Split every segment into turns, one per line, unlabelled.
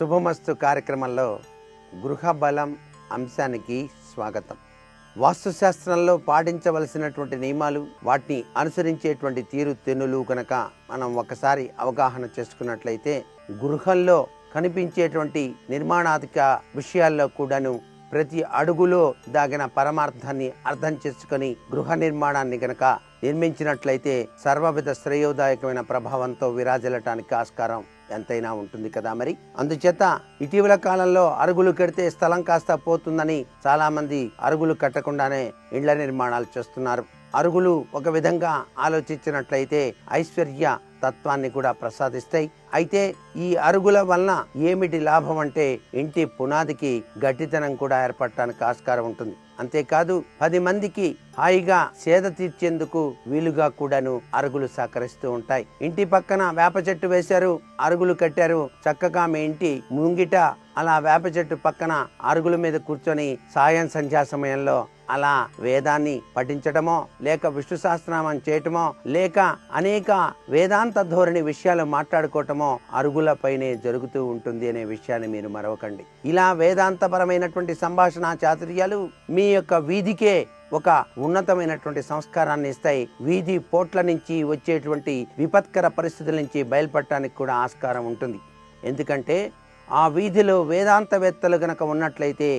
శుభమస్తు కార్యక్రమంలో గృహ బలం అంశానికి స్వాగతం. వాస్తుశాస్త్రంలో పాటించవలసినటువంటి నియమాలు వాటిని అనుసరించేటువంటి తీరు తెన్నులు కనుక మనం ఒకసారి అవగాహన చేసుకున్నట్లయితే గృహంలో కనిపించేటువంటి నిర్మాణాధిక విషయాల్లో కూడాను ప్రతి అడుగులో దాగిన పరమార్థాన్ని అర్థం చేసుకొని గృహ నిర్మాణాన్ని గనక నిర్మించినట్లయితే సర్వవిధ శ్రేయోదాయకమైన ప్రభావంతో విరాజలటానికి ఆస్కారం ఎంతైనా ఉంటుంది కదా మరి? అందుచేత ఇటీవల కాలంలో అరుగులు కడితే స్థలం కాస్త పోతుందని చాలా మంది అరుగులు కట్టకుండానే ఇండ్ల నిర్మాణాలు చేస్తున్నారు. అరుగులు ఒక విధంగా ఆలోచించినట్లయితే ఐశ్వర్య తత్వాన్ని కూడా ప్రసాదిస్తాయి. అయితే ఈ అరుగుల వలన ఏమిటి లాభం అంటే ఇంటి పునాదికి గట్టితనం కూడా ఏర్పడటానికి ఆస్కారం ఉంటుంది. అంతేకాదు పది మందికి హాయిగా సేద తీర్చేందుకు వీలుగా కూడాను అరుగులు సహకరిస్తూ ఉంటాయి. ఇంటి పక్కన వేప చెట్టు వేశారు అరుగులు కట్టారు. చక్కగా మీ ఇంటి ముంగిట అలా వేప చెట్టు పక్కన అరుగుల మీద కూర్చొని సాయం సంధ్యా సమయంలో అలా వేదాన్ని పఠించటమో లేక విష్ణు సహస్రనామం చేయటమో లేక అనేక వేదాంత ధోరణి విషయాలు మాట్లాడుకోవటమో అరుగులపైనే జరుగుతూ ఉంటుంది అనే విషయాన్ని మీరు మరవకండి. ఇలా వేదాంతపరమైనటువంటి సంభాషణ చాతుర్యాలు మీ యొక్క వీధికే ఒక ఉన్నతమైనటువంటి సంస్కారాన్ని ఇస్తాయి. వీధి పోట్ల నుంచి వచ్చేటువంటి విపత్కర పరిస్థితుల నుంచి బయలుపడటానికి కూడా ఆస్కారం ఉంటుంది. ఎందుకంటే ఆ వీధిలో వేదాంతవేత్తలు గనక ఉన్నట్లయితే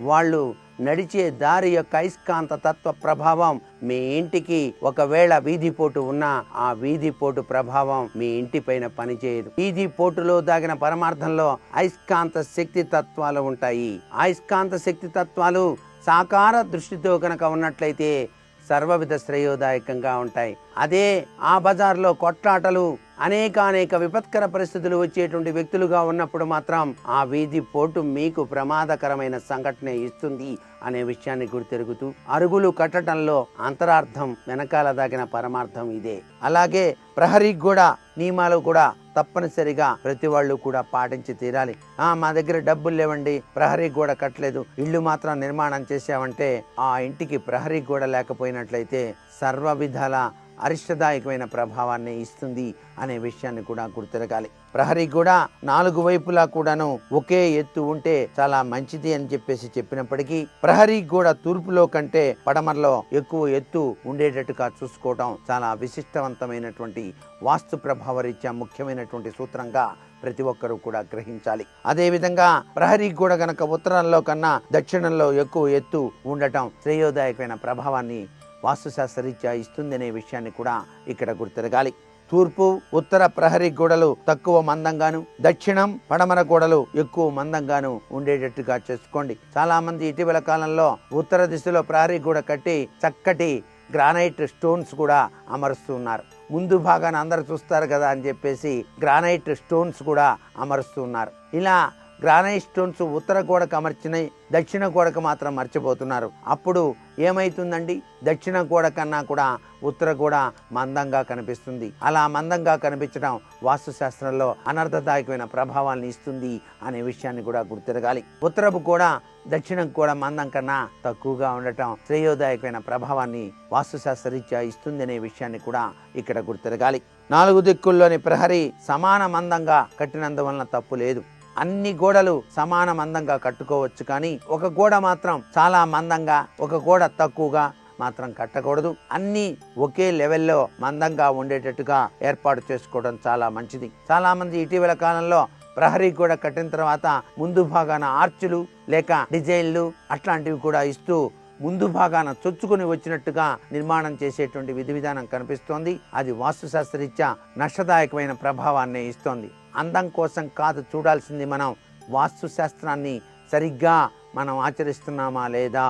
వాళ్ళు నడిచే దారి యొక్క అయస్కాంత తత్వ ప్రభావం మీ ఇంటికి ఒకవేళ వీధి పోటు ఉన్నా ఆ వీధి పోటు ప్రభావం మీ ఇంటి పైన పనిచేయదు. వీధి పోటులో దాగిన పరమార్థంలో అయస్కాంత శక్తి తత్వాలు ఉంటాయి. అయస్కాంత శక్తి తత్వాలు సాకార దృష్టితో కనుక ఉన్నట్లయితే సర్వవిధ శ్రేయోదాయకంగా ఉంటాయి. అదే ఆ బజార్లో కొట్లాటలు అనేకానేక అనేక విపత్కర పరిస్థితులు వచ్చేటువంటి వ్యక్తులుగా ఉన్నప్పుడు మాత్రం ఆ వీధి పోటు మీకు ప్రమాదకరమైన సంఘటన ఇస్తుంది అనే విషయాన్ని గుర్తెరుగుతూ అరుగులు కట్టడంలో అంతరార్థం వెనకాల దాగిన పరమార్థం ఇదే. అలాగే ప్రహరీ కూడా నియమాలు కూడా తప్పనిసరిగా ప్రతి వాళ్ళు కూడా పాటించి తీరాలి. ఆ మా దగ్గర డబ్బులు లేవండి ప్రహరీ గోడ కట్టలేదు. ఇల్లు మాత్రం నిర్మాణం చేసామంటే ఆ ఇంటికి ప్రహరీ గోడ లేకపోయినట్లయితే సర్వ విధాల అరిష్టదాయకమైన ప్రభావాన్ని ఇస్తుంది అనే విషయాన్ని కూడా గుర్తిరగాలి. ప్రహరీ కూడా నాలుగు వైపులా కూడాను ఒకే ఎత్తు ఉంటే చాలా మంచిది అని చెప్పేసి చెప్పినప్పటికీ ప్రహరీ కూడా తూర్పులో కంటే పడమరలో ఎక్కువ ఎత్తు ఉండేటట్టుగా చూసుకోవడం చాలా విశిష్టవంతమైనటువంటి వాస్తు ప్రభావ రీత్యా ముఖ్యమైనటువంటి సూత్రంగా ప్రతి ఒక్కరూ కూడా గ్రహించాలి. అదేవిధంగా ప్రహరీ కూడా గనక ఉత్తరంలో కన్నా దక్షిణంలో ఎక్కువ ఎత్తు ఉండటం శ్రేయోదాయకమైన ప్రభావాన్ని వాస్తుశాస్త్రరీత్యా ఇస్తుందనే విషయాన్ని కూడా ఇక్కడ గుర్తిరగాలి. తూర్పు ఉత్తర ప్రహరీ గోడలు తక్కువ మందంగాను దక్షిణం పడమర గోడలు ఎక్కువ మందంగాను ఉండేటట్టుగా చేసుకోండి. చాలా మంది ఇటీవల కాలంలో ఉత్తర దిశలో ప్రహరీ గోడ కట్టి చక్కటి గ్రానైట్ స్టోన్స్ కూడా అమరుస్తున్నారు ముందు భాగాన్ని అందరు చూస్తారు కదా అని చెప్పేసి గ్రానైట్ స్టోన్స్ కూడా అమరుస్తున్నారు ఇలా గ్రానైట్ స్టోన్స్ ఉత్తర గోడకు అమర్చినాయి దక్షిణ గోడకు మాత్రం మర్చిపోతున్నారు. అప్పుడు ఏమైతుందండి? దక్షిణ గోడ కన్నా కూడా ఉత్తర గోడ మందంగా కనిపిస్తుంది. అలా మందంగా కనిపించడం వాస్తుశాస్త్రంలో అనర్థదాయకమైన ప్రభావాన్ని ఇస్తుంది అనే విషయాన్ని కూడా గుర్తిరగాలి. ఉత్తరపు కూడా దక్షిణం కూడా మందం కన్నా తక్కువగా ఉండటం శ్రేయోదాయకమైన ప్రభావాన్ని వాస్తుశాస్త్రరీత్యా ఇస్తుంది అనే విషయాన్ని కూడా ఇక్కడ గుర్తిరగాలి. నాలుగు దిక్కుల్లోని ప్రహరీ సమాన మందంగా కట్టినందువలన తప్పు లేదు. అన్ని గోడలు సమాన మందంగా కట్టుకోవచ్చు కానీ ఒక గోడ మాత్రం చాలా మందంగా ఒక గోడ తక్కువగా మాత్రం కట్టకూడదు. అన్ని ఒకే లెవెల్లో మందంగా ఉండేటట్టుగా ఏర్పాటు చేసుకోవడం చాలా మంచిది. చాలా మంది ఇటీవల కాలంలో ప్రహరీ గోడ కట్టిన తర్వాత ముందు భాగాన ఆర్చులు లేక డిజైన్లు అట్లాంటివి కూడా ఇస్తూ ముందు భాగాన చొచ్చుకుని వచ్చినట్టుగా నిర్మాణం చేసేటువంటి విధి విధానం కనిపిస్తోంది. అది వాస్తుశాస్త్రరీత్యా నష్టదాయకమైన ప్రభావాన్ని ఇస్తోంది. అందం కోసం కాదు చూడాల్సింది మనం వాస్తుశాస్త్రాన్ని సరిగ్గా మనం ఆచరిస్తున్నామా లేదా?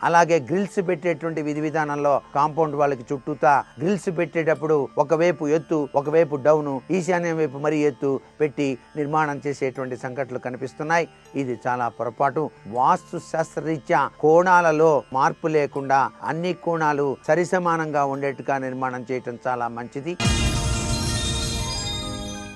అలాగే గ్రిల్స్ పెట్టేటువంటి విధి విధానంలో కాంపౌండ్ వాళ్ళకి చుట్టూతా గ్రిల్స్ పెట్టేటప్పుడు ఒకవైపు ఎత్తు ఒకవైపు డౌను ఈశాన్యం వైపు మరీ ఎత్తు పెట్టి నిర్మాణం చేసేటువంటి సంఘటనలు కనిపిస్తున్నాయి. ఇది చాలా పొరపాటు. వాస్తు శాస్త్రరీత్యా కోణాలలో మార్పు లేకుండా అన్ని కోణాలు సరిసమానంగా ఉండేట్టుగా నిర్మాణం చేయటం చాలా మంచిది.